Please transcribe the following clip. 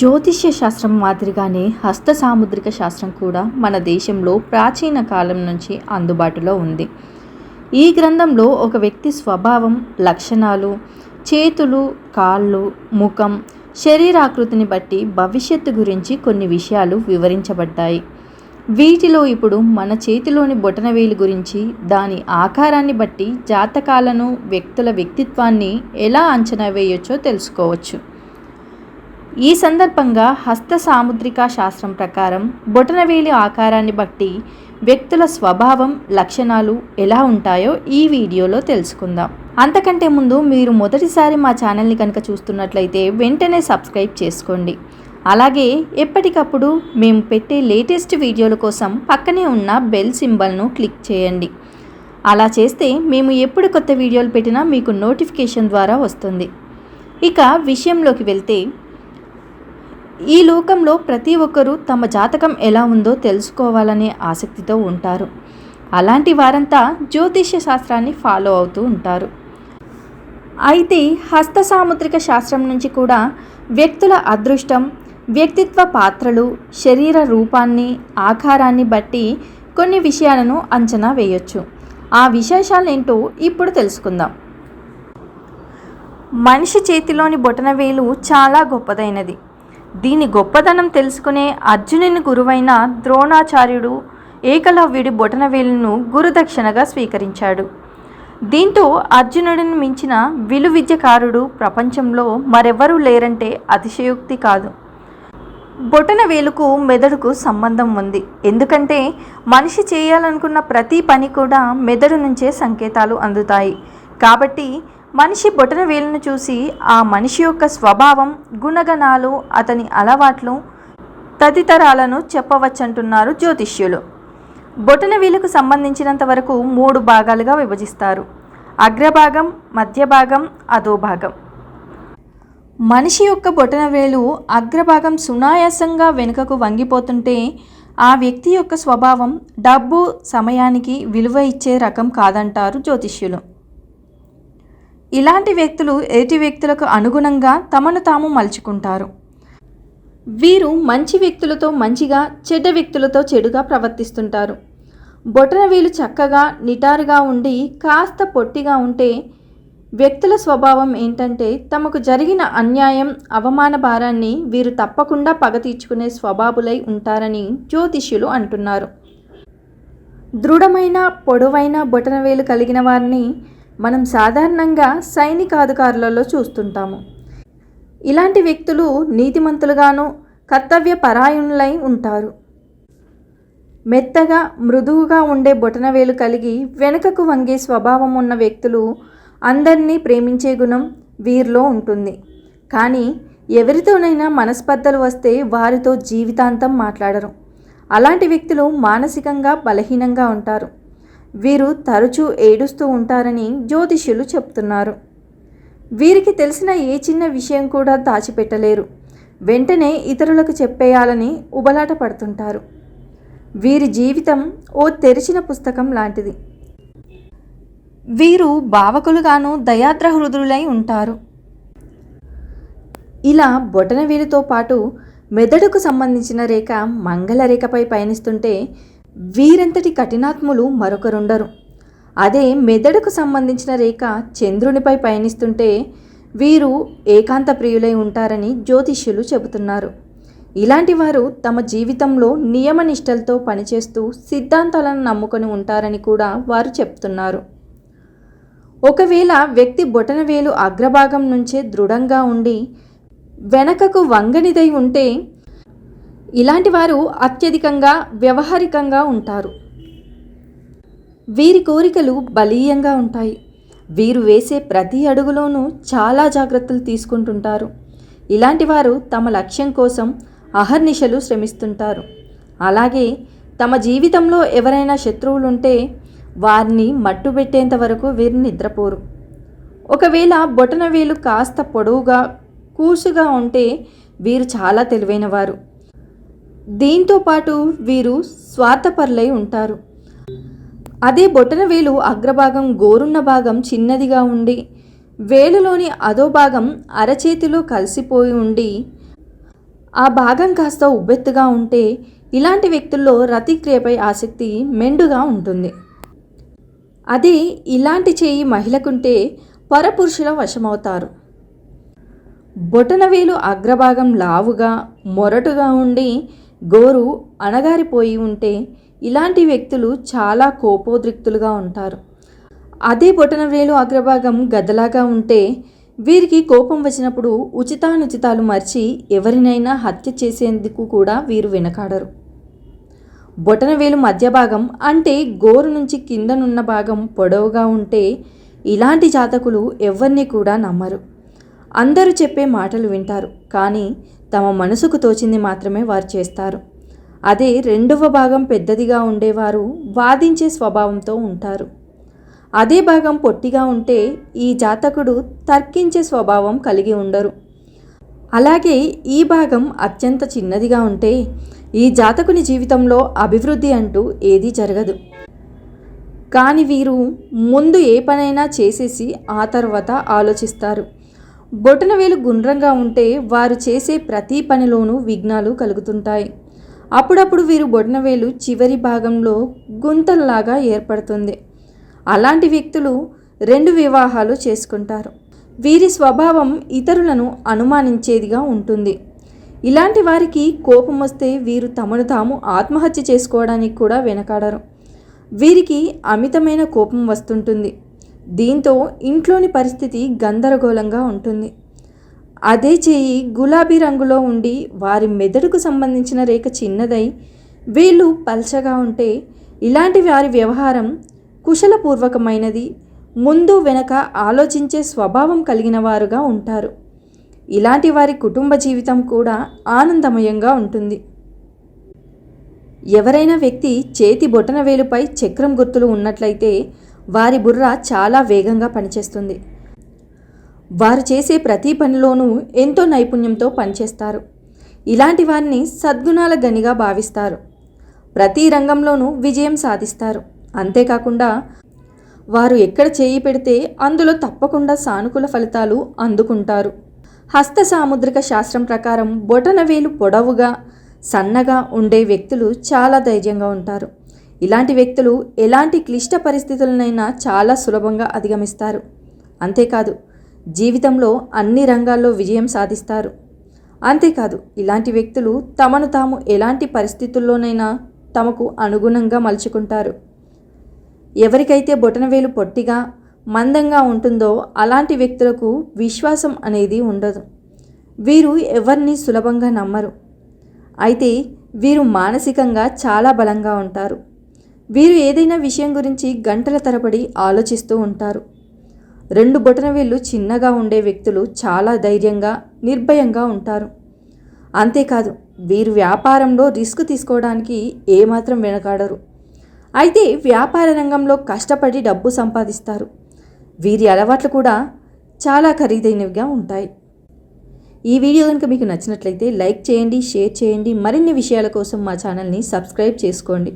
జ్యోతిష్య శాస్త్రం మాదిరిగానే హస్త సాముద్రిక శాస్త్రం కూడా మన దేశంలో ప్రాచీన కాలం నుంచి అందుబాటులో ఉంది. ఈ గ్రంథంలో ఒక వ్యక్తి స్వభావం లక్షణాలు చేతులు కాళ్ళు ముఖం శరీరాకృతిని బట్టి భవిష్యత్తు గురించి కొన్ని విషయాలు వివరించబడ్డాయి. వీటిలో ఇప్పుడు మన చేతిలోని బొటనవేలు గురించి దాని ఆకారాన్ని బట్టి జాతకాలను వ్యక్తుల వ్యక్తిత్వాన్ని ఎలా అంచనా వేయొచ్చో తెలుసుకోవచ్చు. ఈ సందర్భంగా హస్త సాముద్రిక శాస్త్రం ప్రకారం బొటనవేలి ఆకారాన్ని బట్టి వ్యక్తుల స్వభావం లక్షణాలు ఎలా ఉంటాయో ఈ వీడియోలో తెలుసుకుందాం. అంతకంటే ముందు మీరు మొదటిసారి మా ఛానల్ని కనుక చూస్తున్నట్లయితే వెంటనే సబ్స్క్రైబ్ చేసుకోండి. అలాగే ఎప్పటికప్పుడు మేము పెట్టే లేటెస్ట్ వీడియోల కోసం పక్కనే ఉన్న బెల్ సింబల్ను క్లిక్ చేయండి. అలా చేస్తే మేము ఎప్పుడు కొత్త వీడియోలు పెట్టినా మీకు నోటిఫికేషన్ ద్వారా వస్తుంది. ఇక విషయంలోకి వెళ్తే ఈ లోకంలో ప్రతి ఒక్కరూ తమ జాతకం ఎలా ఉందో తెలుసుకోవాలనే ఆసక్తితో ఉంటారు. అలాంటి వారంతా జ్యోతిష్య శాస్త్రాన్ని ఫాలో అవుతూ ఉంటారు. అయితే హస్త సాముద్రిక శాస్త్రం నుంచి కూడా వ్యక్తుల అదృష్టం వ్యక్తిత్వ పాత్రలు శరీర రూపాన్ని ఆకారాన్ని బట్టి కొన్ని విషయాలను అంచనా వేయొచ్చు. ఆ విశేషాలేంటో ఇప్పుడు తెలుసుకుందాం. మనిషి చేతిలోని బొటనవేలు చాలా గొప్పదైనది. దీని గొప్పదనం తెలుసుకునే అర్జునుని గురువైన ద్రోణాచార్యుడు ఏకలవ్యుడి బొటనవేలును గురుదక్షిణగా స్వీకరించాడు. దీంతో అర్జునుడిని మించిన విలు విద్యకారుడు ప్రపంచంలో మరెవరూ లేరంటే అతిశయోక్తి కాదు. బొటన వేలుకు మెదడుకు సంబంధం ఉంది. ఎందుకంటే మనిషి చేయాలనుకున్న ప్రతి పని కూడా మెదడు నుంచే సంకేతాలు అందుతాయి. కాబట్టి మనిషి బొటన వేలును చూసి ఆ మనిషి యొక్క స్వభావం గుణగణాలు అతని అలవాట్లు తదితరాలను చెప్పవచ్చంటున్నారు జ్యోతిష్యులు. బొటన వేలుకు సంబంధించినంత వరకు మూడు భాగాలుగా విభజిస్తారు. అగ్రభాగం మధ్య భాగం మనిషి యొక్క బొటనవేలు అగ్రభాగం సునాయాసంగా వెనుకకు వంగిపోతుంటే ఆ వ్యక్తి యొక్క స్వభావం డబ్బు సమయానికి విలువ ఇచ్చే రకం కాదంటారు జ్యోతిష్యులు. ఇలాంటి వ్యక్తులు ఎదుటి వ్యక్తులకు అనుగుణంగా తమను తాము మలుచుకుంటారు. వీరు మంచి వ్యక్తులతో మంచిగా చెడ్డ వ్యక్తులతో చెడుగా ప్రవర్తిస్తుంటారు. బొటనవేలు చక్కగా నిటారుగా ఉండి కాస్త పొట్టిగా ఉంటే వ్యక్తుల స్వభావం ఏంటంటే తమకు జరిగిన అన్యాయం అవమాన భారాన్ని వీరు తప్పకుండా పగ తీర్చుకునే స్వభావులై ఉంటారని జ్యోతిష్యులు అంటున్నారు. దృఢమైన పొడవైన బొటనవేలు కలిగిన వారిని మనం సాధారణంగా సైనికాధికారులలో చూస్తుంటాము. ఇలాంటి వ్యక్తులు నీతిమంతులుగాను కర్తవ్య పరాయణులై ఉంటారు. మెత్తగా మృదువుగా ఉండే బొటనవేలు కలిగి వెనుకకు వంగే స్వభావం ఉన్న వ్యక్తులు అందరినీ ప్రేమించే గుణం వీరిలో ఉంటుంది. కానీ ఎవరితోనైనా మనస్పర్ధలు వస్తే వారితో జీవితాంతం మాట్లాడరు. అలాంటి వ్యక్తులు మానసికంగా బలహీనంగా ఉంటారు. వీరు తరచూ ఏడుస్తూ ఉంటారని జ్యోతిష్యులు చెప్తున్నారు. వీరికి తెలిసిన ఏ చిన్న విషయం కూడా దాచిపెట్టలేరు. వెంటనే ఇతరులకు చెప్పేయాలని ఉబలాట పడుతుంటారు వీరి జీవితం ఓ తెరిచిన పుస్తకం లాంటిది. వీరు భావకులుగాను దయాద్ర హృదయులై ఉంటారు. ఇలా బొటనవేలితో పాటు మెదడుకు సంబంధించిన రేఖ మంగళ రేఖపై పయనిస్తుంటే వీరంతటి కఠినాత్ములు మరొకరుండరు. అదే మెదడుకు సంబంధించిన రేఖ చంద్రునిపై పయనిస్తుంటే వీరు ఏకాంత ప్రియులై ఉంటారని జ్యోతిష్యులు చెబుతున్నారు. ఇలాంటి వారు తమ జీవితంలో నియమనిష్టలతో పనిచేస్తూ సిద్ధాంతాలను నమ్ముకొని ఉంటారని కూడా వారు చెప్తున్నారు. ఒకవేళ వ్యక్తి బొటనవేలు అగ్రభాగం నుంచే దృఢంగా ఉండి వెనకకు వంగనిదై ఉంటే ఇలాంటి వారు అత్యధికంగా వ్యవహారికంగా ఉంటారు. వీరి కోరికలు బలీయంగా ఉంటాయి. వీరు వేసే ప్రతి అడుగులోనూ చాలా జాగ్రత్తలు తీసుకుంటుంటారు. ఇలాంటి వారు తమ లక్ష్యం కోసం అహర్నిశలు శ్రమిస్తుంటారు. అలాగే తమ జీవితంలో ఎవరైనా శత్రువులుంటే వారిని మట్టుబెట్టేంత వరకు వీరు నిద్రపోరు. ఒకవేళ బొటన వేలు కాస్త పొడవుగా కూసుగా ఉంటే వీరు చాలా తెలివైనవారు. దీంతో పాటు వీరు స్వార్థపరులై ఉంటారు. అదే బొటన వేలు అగ్రభాగం గోరున్న భాగం చిన్నదిగా ఉండి వేలులోని అదో భాగం అరచేతిలో కలిసిపోయి ఉండి ఆ భాగం కాస్త ఉబ్బెత్తుగా ఉంటే ఇలాంటి వ్యక్తుల్లో రతిక్రియపై ఆసక్తి మెండుగా ఉంటుంది. అదే ఇలాంటి చేయి మహిళకుంటే పరపురుషుల వశమవుతారు. బొటనవేలు అగ్రభాగం లావుగా మొరటుగా ఉండి గోరు అణగారిపోయి ఉంటే ఇలాంటి వ్యక్తులు చాలా కోపోద్రిక్తులుగా ఉంటారు. అదే బొటనవేలు అగ్రభాగం గదలాగా ఉంటే వీరికి కోపం వచ్చినప్పుడు ఉచితానుచితాలు మర్చి ఎవరినైనా హత్య చేసేందుకు కూడా వీరు వెనకాడరు. బొటనవేలు మధ్య భాగం అంటే గోరు నుంచి కిందనున్న భాగం పొడవుగా ఉంటే ఇలాంటి జాతకులు ఎవరిని కూడా నమ్మరు. అందరూ చెప్పే మాటలు వింటారు కానీ తమ మనసుకు తోచింది మాత్రమే వారు చేస్తారు. అదే రెండవ భాగం పెద్దదిగా ఉండేవారు వాదించే స్వభావంతో ఉంటారు. అదే భాగం పొట్టిగా ఉంటే ఈ జాతకుడు తర్కించే స్వభావం కలిగి ఉండరు. అలాగే ఈ భాగం అత్యంత చిన్నదిగా ఉంటే ఈ జాతకుని జీవితంలో అభివృద్ధి అంటూ ఏదీ జరగదు. కానీ వీరు ముందు ఏ పనైనా చేసేసి ఆ తర్వాత ఆలోచిస్తారు. బొటనవేలు గుండ్రంగా ఉంటే వారు చేసే ప్రతి పనిలోనూ విఘ్నాలు కలుగుతుంటాయి. అప్పుడప్పుడు వీరు బొటనవేలు చివరి భాగంలో గుంతల్లాగా ఏర్పడుతుంది. అలాంటి వ్యక్తులు రెండు వివాహాలు చేసుకుంటారు. వీరి స్వభావం ఇతరులను అనుమానించేదిగా ఉంటుంది. ఇలాంటి వారికి కోపం వస్తే వీరు తమను తాము ఆత్మహత్య చేసుకోవడానికి కూడా వెనకాడరు. వీరికి అమితమైన కోపం వస్తుంటుంది. దీంతో ఇంట్లోని పరిస్థితి గందరగోళంగా ఉంటుంది. అదే చేయి గులాబీ రంగులో ఉండి వారి మెదడుకు సంబంధించిన రేఖ చిన్నదై వీళ్ళు పల్చగా ఉంటే ఇలాంటి వారి వ్యవహారం కుశలపూర్వకమైనది. ముందు వెనక ఆలోచించే స్వభావం కలిగిన వారుగా ఉంటారు. ఇలాంటి వారి కుటుంబ జీవితం కూడా ఆనందమయంగా ఉంటుంది. ఎవరైనా వ్యక్తి చేతి బొటన వేలుపై చక్రం గుర్తులు ఉన్నట్లయితే వారి బుర్ర చాలా వేగంగా పనిచేస్తుంది. వారు చేసే ప్రతి పనిలోనూ ఎంతో నైపుణ్యంతో పనిచేస్తారు. ఇలాంటి వారిని సద్గుణాల గనిగా భావిస్తారు. ప్రతి రంగంలోనూ విజయం సాధిస్తారు. అంతేకాకుండా వారు ఎక్కడ చేయి పెడితే అందులో తప్పకుండా సానుకూల ఫలితాలు అందుకుంటారు. హస్త సాముద్రిక శాస్త్రం ప్రకారం బొటనవేలు పొడవుగా సన్నగా ఉండే వ్యక్తులు చాలా ధైర్యంగా ఉంటారు. ఇలాంటి వ్యక్తులు ఎలాంటి క్లిష్ట పరిస్థితులనైనా చాలా సులభంగా అధిగమిస్తారు. అంతేకాదు జీవితంలో అన్ని రంగాల్లో విజయం సాధిస్తారు. అంతేకాదు ఇలాంటి వ్యక్తులు తమను తాము ఎలాంటి పరిస్థితుల్లోనైనా తమకు అనుగుణంగా మలుచుకుంటారు. ఎవరికైతే బొటనవేలు పొట్టిగా మందంగా ఉంటుందో అలాంటి వ్యక్తులకు విశ్వాసం అనేది ఉండదు. వీరు ఎవరిని సులభంగా నమ్మరు. అయితే వీరు మానసికంగా చాలా బలంగా ఉంటారు. వీరు ఏదైనా విషయం గురించి గంటల తరబడి ఆలోచిస్తూ ఉంటారు. రెండు బొటనవేళ్ళు చిన్నగా ఉండే వ్యక్తులు చాలా ధైర్యంగా నిర్భయంగా ఉంటారు. అంతేకాదు వీరు వ్యాపారంలో రిస్క్ తీసుకోవడానికి ఏమాత్రం వెనకాడరు. అయితే వ్యాపార రంగంలో కష్టపడి డబ్బు సంపాదిస్తారు. వీరి అలవాట్లు కూడా చాలా ఖరీదైనవిగా ఉంటాయి. ఈ వీడియో కనుక మీకు నచ్చినట్లయితే లైక్ చేయండి షేర్ చేయండి. మరిన్ని విషయాల కోసం మా ఛానల్ని సబ్స్క్రైబ్ చేసుకోండి.